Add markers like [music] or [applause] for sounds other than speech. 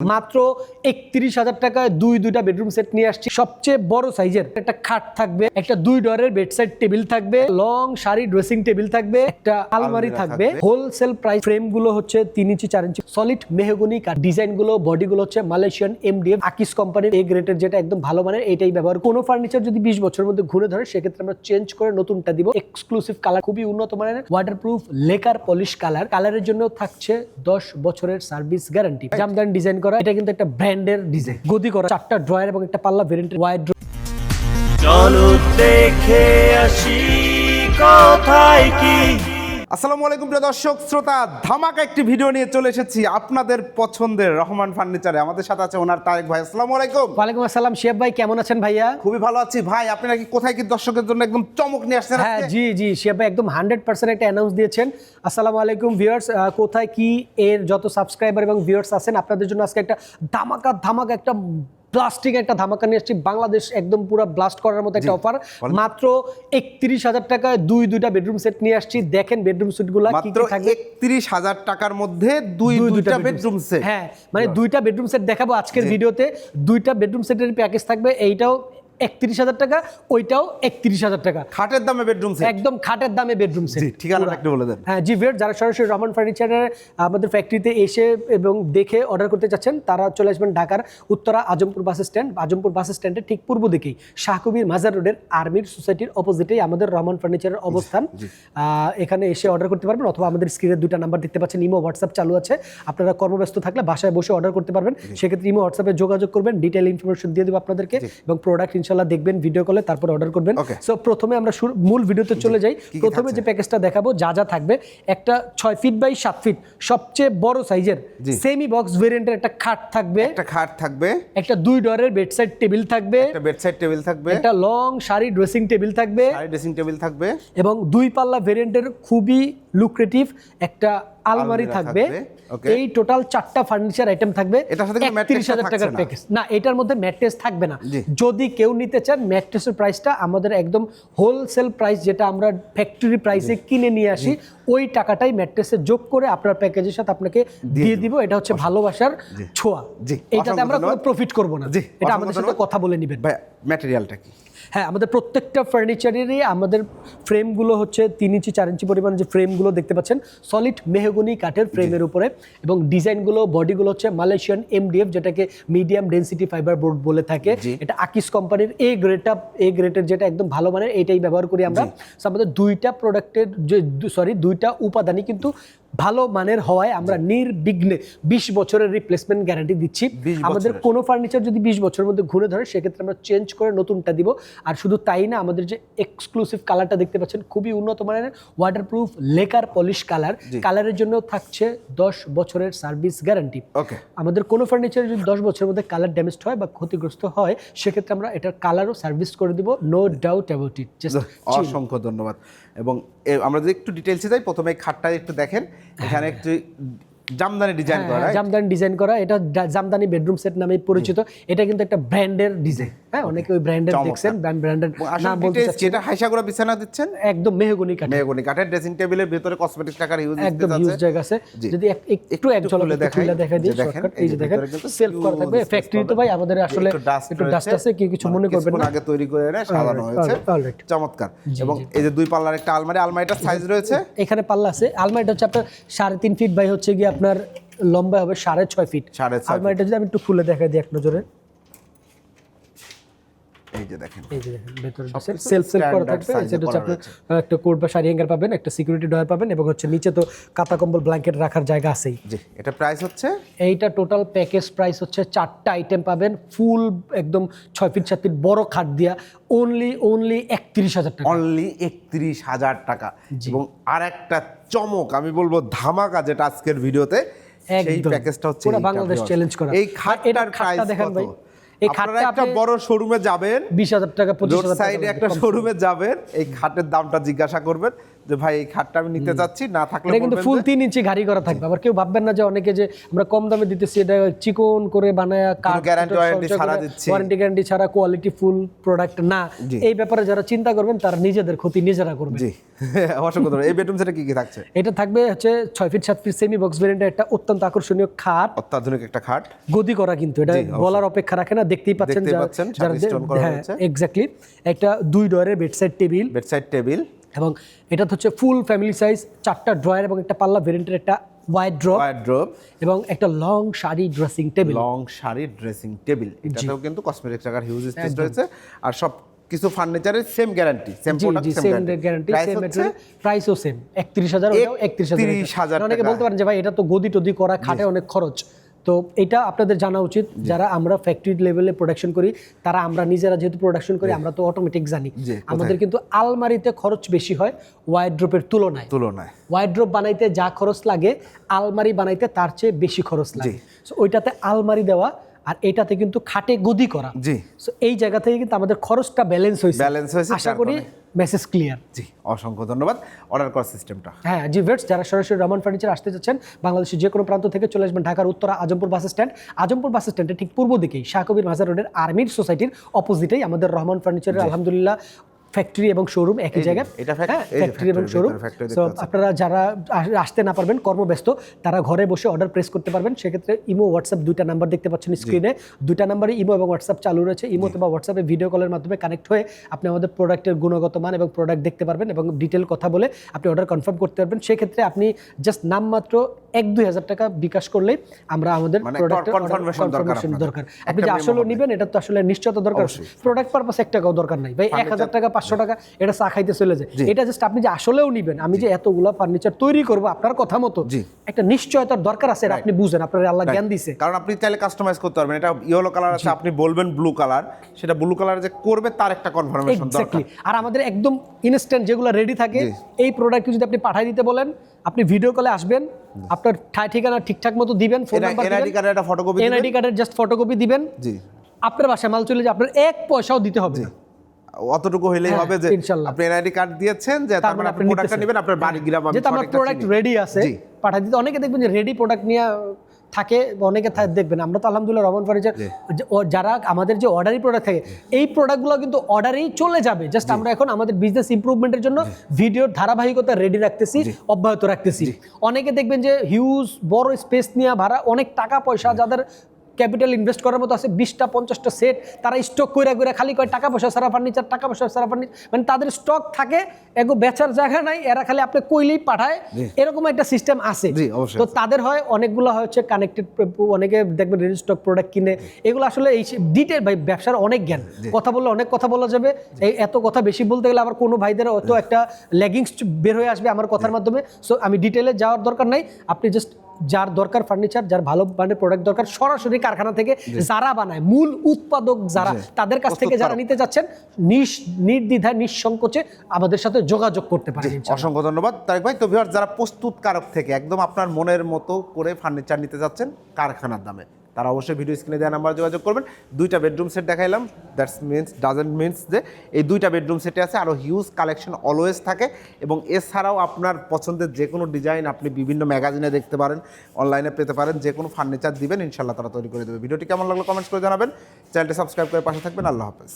মাত্র একত্রিশ হাজার টাকায় দুই দুইটা বেডরুম সেট নিয়ে আসছি। সবচেয়ে বড় সাইজের একটা খাট থাকবে একটা দুই ডরের বেডসাইড টেবিল থাকবে লং শাড়ি ড্রেসিং টেবিল থাকবে একটা আলমারি থাকবে। হোলসেল প্রাইস ফ্রেমগুলো হচ্ছে তিন ইঞ্চি চার ইঞ্চি সলিড মেহগনি ডিজাইনগুলো বডি গুলো হচ্ছে মালয়েশিয়ান এমডিএফ আকিস কোম্পানির এ গ্রেটের যেটা একদম ভালো মানের এটাই ব্যবহার কোনো ফার্নিচার যদি বিশ বছরের মধ্যে ঘুরে ধরে সেক্ষেত্রে আমরা চেঞ্জ করে নতুনটা দিব। এক্সক্লুসিভ কালার খুবই উন্নত মানের ওয়াটারপ্রুফ লেকার পলিশ কালার কালারের জন্য থাকছে দশ বছরের সার্ভিস গ্যারান্টি জামদানি ডিজাইন করা, এটা কিন্তু একটা ব্র্যান্ডের ডিজাইন গদি করা, চারটা ড্রয়ার এবং একটা পাল্লা ভেরিয়েন্টের ওয়াইড ড্র চলো দেখে আসি, কোথায় কি? আসসালামু আলাইকুম প্রিয় দর্শক শ্রোতা ধামাকা একটি ভিডিও নিয়ে চলে এসেছি আপনাদের পছন্দের রহমান ফার্নিচারে। আমাদের সাথে আছে ওনার তারেক ভাই। আসসালামু আলাইকুম। ওয়ালাইকুম আসসালাম শেফ ভাই কেমন আছেন ভাইয়া? খুবই ভালো আছি। ভাই আপনি নাকি কোথায় কি দর্শকের জন্য একদম চমক নিয়ে আসছেন হ্যাঁ আজকে? জি জি শেফ ভাই একদম হান্ড্রেড পার্সেন্ট একটা অ্যানাউন্স দিয়েছেন। আসসালামু আলাইকুম ভিউয়ার্স কোথায় কি এর যত সাবস্ক্রাইবার এবং ভিউয়ার্স আছেন আপনাদের জন্য আজকে একটা ধামাকা ধামাকা একটা ব্লাস্টিং একটা ধামাকা নিয়ে আসছি বাংলাদেশ একদম পুরো ব্লাস্ট করার মতো একটা অফার। মাত্র একত্রিশ হাজার টাকায় দুই দুইটা বেডরুম সেট নিয়ে আসছি। দেখেন বেডরুম সেটগুলা মাত্র একত্রিশ হাজার টাকার মধ্যে দুই দুই দুইটা বেডরুম সেট হ্যাঁ মানে দুইটা বেডরুম সেট দেখাবো আজকের ভিডিওতে। দুইটা বেডরুম সেটের প্যাকেজ থাকবে। এইটাও একত্রিশ হাজার টাকা ওইটাও একত্রিশ হাজার টাকা। খাটের দামে বেডরুম সেট একদম খাটের দামে বেডরুম সেট ঠিকানাটা একটু বলে দেন। হ্যাঁ জি ভিয়ার যারা সরাসরি রমান ফার্নিচারের আমাদের ফ্যাক্টরিতে এসে এবং দেখে অর্ডার করতে চাচ্ছেন তারা চলে আসবেন ঢাকার Uttara Azampur bus stand Azampur bus স্ট্যান্ডের ঠিক পূর্ব দিকেই শাহকবির মাজার রোডের আর্মির সোসাইটির অপোজিটেই আমাদের রমান ফার্নিচারের অবস্থান। এখানে এসে অর্ডার করতে পারবেন অথবা আমাদের স্ক্রিনের দুইটা নাম্বার দেখতে পাচ্ছেন ইমো হোয়াটসঅ্যাপ চালু আছে। আপনারা কর্মব্যস্ত থাকলে বাসায় বসে অর্ডার করতে পারবেন। সেক্ষেত্রে ইমো হোয়াটসঅ্যাপে যোগাযোগ করবেন ডিটেল ইনফরমেশন দিয়ে দেবো আপনাদেরকে এবং প্রোডাক্ট ইনশাল্লাহ দেখবেন ভিডিও কলে তারপর অর্ডার করবেন. সো প্রথমে আমরা মূল ভিডিওতে চলে যাই। প্রথমে যে প্যাকেজটা দেখাবো যা যা থাকবে একটা ছয় ফিট বাই সাত ফিট সবচেয়ে বড় সাইজের। সেমি বক্স ভেরিয়েন্টের একটা খাট থাকবে। একটা খাট থাকবে। একটা দুই ডরের বেডসাইড টেবিল থাকবে। একটা বেডসাইড টেবিল থাকবে। একটা লং শাড়ি ড্রেসিং টেবিল থাকবে। আর ড্রেসিং টেবিল থাকবে। এবং দুই পাল্লা ভেরিয়েন্টের খুবই লুক্রেটিভ একটা আলমারি থাকবে। এই টোটাল চারটা ফার্নিচার আইটেম থাকবে। এটার সাথে কোনো হাজার টাকার? প্যাকেজ না এটার মধ্যে ম্যাট্রেস থাকবে না। যদি কেউ নিতে চান ম্যাট্রেসের প্রাইসটা আমাদের একদম হোলসেল প্রাইস যেটা আমরা ফ্যাক্টরি প্রাইসে কিনে নিয়ে আসি ওই টাকাটাই ম্যাট্রেসে যোগ করে আপনার প্যাকেজের সাথে আপনাকে দিয়ে দিব। এটা হচ্ছে ভালোবাসার ছোঁয়া। এটাতে আমরা কোনো প্রফিট করব না। জি, এটা আমাদের সাথে কথা বলে নেবেন। ম্যাটেরিয়ালটা কি? হ্যাঁ আমাদের প্রত্যেকটা ফার্নিচারেরই আমাদের ফ্রেমগুলো হচ্ছে তিন ইঞ্চি চার ইঞ্চি পরিমাণ যে ফ্রেমগুলো দেখতে পাচ্ছেন সলিড মেহগুনি কাঠের ফ্রেমের উপরে এবং ডিজাইনগুলো বডিগুলো হচ্ছে মালয়েশিয়ান এমডিএফ যেটাকে মিডিয়াম ডেন্সিটি ফাইবার বোর্ড বলে থাকে। এটা আকিস কোম্পানির এ গ্রেড আপ এ গ্রেডের যেটা একদম ভালো মানের এটাই ব্যবহার করি আমরা। আমাদের দুইটা প্রোডাক্টের যে সরি দুইটা উপাদানই কিন্তু ভালো মানের হওয়ায় আমরা নির্বিঘ্নে বিশ বছরের রিপ্লেসমেন্ট গ্যারান্টি দিচ্ছি। আমাদের কোনো ফার্নিচার যদি বিশ বছরের মধ্যে ঘুরে ধরে সেক্ষেত্রে আমরা চেঞ্জ করে নতুনটা দিব। আর শুধু তাই না আমাদের যে এক্সক্লুসিভ কালারটা দেখতে পাচ্ছেন খুবই উন্নত মানের ওয়াটারপ্রুফ লেকার পলিশ কালার কালারের জন্য থাকছে দশ বছরের সার্ভিস গ্যারান্টি আমাদের কোনো ফার্নিচার যদি দশ বছরের মধ্যে কালার ড্যামেজ হয় বা ক্ষতিগ্রস্ত হয় সেক্ষেত্রে আমরা এটার কালারও সার্ভিস করে দিব। নো ডাউট অ্যাবাউট ইট অসংখ্য ধন্যবাদ। এবং আমরা যদি একটু ডিটেলসে যাই প্রথমে খাটটা একটু দেখেন। এখানে একটু জামদানি ডিজাইন করা জামদানি ডিজাইন করা। এটা জামদানি বেডরুম সেট নামে পরিচিত। এটা কিন্তু একটা ব্র্যান্ডের ডিজাইন হ্যাঁ অনেকে ওই ব্র্যান্ডের। দেখছেন ব্র্যান্ডের নাম বলতে যেটা হাইসা করে বিছানা দিচ্ছেন? একদম মেহগনি কাঠ মেহগনি কাঠের ড্রেসিং টেবিলের ভিতরে কসমেটিক্স টাকার ইউজ একদম হিউজ জায়গা আছে। যদি একটু এক ঝলক দেখাই, দেখা দিই শর্টকাট এই যে দেখেন সেলফ করা থাকবে। ফ্যাক্টরি তো ভাই আমাদের আসলে একটু ডাস্ট আছে কি কিছু মনে করবেন না। আগে তৈরি করে এনে সাজানো হয়েছে. চমৎকার। এবং এই যে দুই পাল্লার একটা আলমারি আলমারিটার সাইজ রয়েছে? এখানে পাল্লা আছে। আলমারিটা হচ্ছে আপনার সাড়ে তিন ফিট বাই হচ্ছে গিয়ে আপনার লম্বা হবে সাড়ে ছয় ফিট সাড়ে ছয় আলমারিটা যদি আমি একটু খুলে দেখা দিই এক নজরে। এই যে দেখেন এই যে দেখেন ভেতরে সেলফ সেলফ করা থাকবে সেটা হচ্ছে করা আপনার রয়েছে। আহ, একটা কোট বা শাড়ি হ্যাঙ্গার পাবেন একটা সিকিউরিটি ডয়ার পাবেন এবং হচ্ছে নিচে তো কাতা কম্বল ব্ল্যাঙ্কেট রাখার জায়গা আছেই জি এটা প্রাইস হচ্ছে এইটা টোটাল প্যাকেজ প্রাইস হচ্ছে চারটা আইটেম পাবেন ফুল একদম ছয় ফিট সাত ফিট বড় খাট দিয়া অনলি অনলি একত্রিশ হাজার টাকা অনলি একত্রিশ হাজার টাকা এবং আর একটা চমক আমি বলব ধামাকা যেটা আজকের ভিডিওতে সেই। প্যাকেজটা হচ্ছে বাংলাদেশ করা। এই এটার খাটটা প্রাইস কত। এই খাটটা একটা বড় শোরুমে যাবেন। বিশ হাজার টাকা পঁচিশ রোড হাজার সাইডে একটা শোরুমে যাবেন এই খাটের দামটা জিজ্ঞাসা করবেন যে ভাই এই খাটটা আমি নিতে চাচ্ছি না থাকলে এটা কিন্তু ফুল যে- তিন ইঞ্চি গাড়ি করা থাকবে। আবার কেউ ভাববেন না যে অনেকে যে আমরা কম দামে দিতেছি এটা চিকন করে বানায় guarantee warranty ছাড়া দিচ্ছি। ওয়ারেন্টি গ্যারান্টি ছাড়া কোয়ালিটি ফুল প্রোডাক্ট না। এই ব্যাপারে যারা চিন্তা করবেন তারা নিজেদের ক্ষতি নিজেরা করবেন। জি। [laughs] অসংখ্য এই বেডরুম সেটা কি কি থাকছে? এটা থাকবে হচ্ছে ছয় ফিট সাত ফিট সেমি বক্স ভেরিয়েন্টের একটা অত্যন্ত আকর্ষণীয় খাট। অত্যাধুনিক একটা খাট। গদি করা কিন্তু এটা বলার অপেক্ষা রাখে না দেখতেই পাচ্ছেন হ্যাঁ এক্স্যাক্টলি একটা দুই ডয়ারের বেডসাইড টেবিল বেডসাইড টেবিল এবং এটা হচ্ছে ফুল ফ্যামিলি সাইজ চারটা ড্রয়ার এবং একটা পাল্লা ভেরিয়েন্টের একটা ওয়াইড ড্রপ ওয়ার্ড্রোব এবং একটা long sari dressing table long sari dressing table এটাতেও কিন্তু কসমেটিক টাকার হিউজ স্পেস রয়েছে। আর সব কিছু ফার্নিচারের same guarantee same product same guarantee same হচ্ছে ম্যাটেরিয়াল প্রাইসও সেম একত্রিশ হাজার ওটাও 31,000 অনেকে বলতে পারেন যে ভাই এটা তো গদি টদি করা খাটে অনেক খরচ। তো এটা আপনাদের জানা উচিত যারা আমরা ফ্যাক্টরি লেভেলে প্রোডাকশন করি তারা আমরা নিজেরা যেহেতু প্রোডাকশন করি আমরা তো অটোমেটিক জানি। আমাদের কিন্তু আলমারিতে খরচ বেশি হয় ওয়াইড ড্রপের তুলনায়। তুলনায়। ওয়াইড্রোপ বানাইতে যা খরচ লাগে আলমারি বানাইতে তার চেয়ে বেশি খরচ লাগে। ওইটাতে আলমারি দেওয়া আর এটাতে কিন্তু খাটে গদি করা। জি। এই জায়গা থেকে কিন্তু আমাদের খরচটা ব্যালেন্স হয়েছে। ব্যালেন্স হয়েছে, আশা করি মেসেজ ক্লিয়ার জি অসংখ্য ধন্যবাদ। অর্ডার করার সিস্টেমটা হ্যাঁ জি ভেটস যারা সরাসরি রমান ফার্নিচার আসতে যাচ্ছেন বাংলাদেশের যে কোনো প্রান্ত থেকে চলে আসবেন ঢাকার Uttara Azampur bus stand Azampur bus স্ট্যান্ডের ঠিক পূর্ব দিকেই শাহকবির মাজার রোডের আর্মির সোসাইটির অপোজিটেই আমাদের রহমান ফার্নিচারের আলহামদুলিল্লাহ ফ্যাক্টরি এবং শোরুম একই জায়গায়। এটা ফ্যাক্টরি এবং শোরুম সো আপনারা যারা আসতে না পারবেন কর্মব্যস্ত তারা ঘরে বসে অর্ডার প্রেস করতে পারবেন। সেক্ষেত্রে ইমো হোয়াটসঅ্যাপ দুইটা নাম্বার দেখতে পাচ্ছেন স্ক্রিনে দুইটা নাম্বারে ইমো এবং হোয়াটসঅ্যাপ চালু রয়েছে। ইমোতে বা হোয়াটসঅ্যাপে ভিডিও কলের মাধ্যমে কানেক্ট হয়ে আপনি আমাদের প্রোডাক্টের গুণগত মান এবং প্রোডাক্ট দেখতে পারবেন এবং ডিটেল কথা বলে আপনি অর্ডার কনফার্ম করতে পারবেন। সেক্ষেত্রে আপনি জাস্ট নামমাত্র এক দুই হাজার টাকা বিকাশ করলেই আমরা আমাদের মানে প্রোডাক্টের দরকার আপনি যে আসলে। নিবেন এটা তো আসলে নিশ্চয়তা দরকার। প্রোডাক্ট পারপাস এক টাকাও দরকার নাই। ভাই এক হাজার টাকা পাঁচশো টাকা এটা চা খাইতে চলে যায়। এটা জাস্ট আপনি যে আসলেও নিবেন আমি যে এতগুলা ফার্নিচার তৈরি করব আপনার কথা মতো একটা নিশ্চয়তার দরকার আছে আপনি বুঝেন আপনার আল্লাহ জ্ঞান দিছে। কারণ আপনি চাইলে কাস্টমাইজ করতে পারবেন এটা ইয়েলো কালার আছে আপনি বলবেন ব্লু কালার সেটা ব্লু কালার যে করবে তার একটা কনফার্মেশন দরকার। আর আমাদের একদম ইনস্ট্যান্ট যেগুলো রেডি থাকে এই প্রোডাক্ট যদি আপনি পাঠিয়ে দিতে বলেন আপনি ভিডিও কলে আসবেন আপনার ঠাই ঠিকানা ঠিকঠাক মতো দিবেন ফোন নাম্বার এনআইডি কার্ডের একটা ফটোকপি এনআইডি কার্ডের জাস্ট ফটোকপি দিবেন জি। আপনার বাসায় মাল চলে যায় আপনার এক পয়সাও দিতে হবে না। অতটুকু হলেই হ্যাঁ, হবে যে। আপনি এনআইডি কার্ড দিয়েছেন যে তার মানে আপনি প্রোডাক্টটা নেবেন আপনার বাড়ি গ্রাম আমি যেহেতু আমার প্রোডাক্ট রেডি আছে জি। পাঠাই দিতে অনেকে দেখবেন যে রেডি প্রোডাক্ট নিয়ে থাকে অনেকে থা- দেখবেন। আমরা তো আলহামদুলিল্লাহ রহমান ফার্নিচার যারা আমাদের যে অর্ডারি প্রোডাক্ট থাকে এই প্রোডাক্টগুলো কিন্তু অর্ডারেই চলে যাবে। জাস্ট আমরা এখন আমাদের বিজনেস ইমপ্রুভমেন্টের জন্য ভিডিওর ধারাবাহিকতা রেডি রাখতেছি অব্যাহত রাখতেছি। অনেকে দেখবেন যে হিউজ বড় স্পেস নিয়ে ভাড়া অনেক টাকা পয়সা যাদের ক্যাপিটাল ইনভেস্ট করার মতো আছে বিশটা পঞ্চাশটা সেট তারা স্টক করে করে খালি কয় টাকা পয়সা সারা ফার্নিচার টাকা পয়সা সারা ফার্নিচার মানে তাদের স্টক থাকে এগো বেচার জায়গা নাই এরা খালি আপনি কইলেই পাঠায়। এরকম একটা সিস্টেম আছে। তো তাদের হয় অনেকগুলো হচ্ছে কানেক্টেড অনেকে দেখবেন রেডি স্টক প্রোডাক্ট কিনে। এগুলো আসলে এই ডিটেল ভাই ব্যবসার অনেক জ্ঞান। কথা বললে অনেক কথা বলা যাবে। এই এত কথা বেশি বলতে গেলে আবার কোনো ভাইদের অত একটা লেগিংস বের হয়ে আসবে আমার কথার মাধ্যমে। সো আমি ডিটেলে যাওয়ার দরকার নাই। আপনি জাস্ট যার দরকার ফার্নিচার যার ভালো মানে প্রোডাক্ট দরকার সরাসরি কারখানা থেকে যারা বানায় মূল উৎপাদক যারা তাদের কাছ থেকে যারা নিতে যাচ্ছেন নিঃ নির্দ্বিধায় নিঃসংকোচে আমাদের সাথে যোগাযোগ করতে পারেন। অসংখ্য ধন্যবাদ। তারেক ভাই তো ভিউয়ার যারা প্রস্তুতকারক থেকে একদম আপনার মনের মতো করে ফার্নিচার নিতে যাচ্ছেন কারখানার দামে। তারা অবশ্যই ভিডিও স্ক্রিনে দেওয়া নাম্বার যোগাযোগ করবেন। দুইটা বেডরুম সেট দেখাইলাম। দ্যাটস মিনস ডাজেন্ট মিনস যে এই দুইটা বেডরুম সেটে আছে। আরও হিউজ কালেকশন অলওয়েজ থাকে এবং এছাড়াও আপনার পছন্দের যে কোনো ডিজাইন আপনি বিভিন্ন ম্যাগাজিনে দেখতে পারেন অনলাইনে পেতে পারেন যে কোনো ফার্নিচার দিবেন ইনশাল্লাহ তারা তৈরি করে দেবে। ভিডিওটি কেমন লাগল কমেন্টস করে জানাবেন। চ্যানেলটি সাবস্ক্রাইব করে পাশে থাকবেন। আল্লাহ হাফেজ।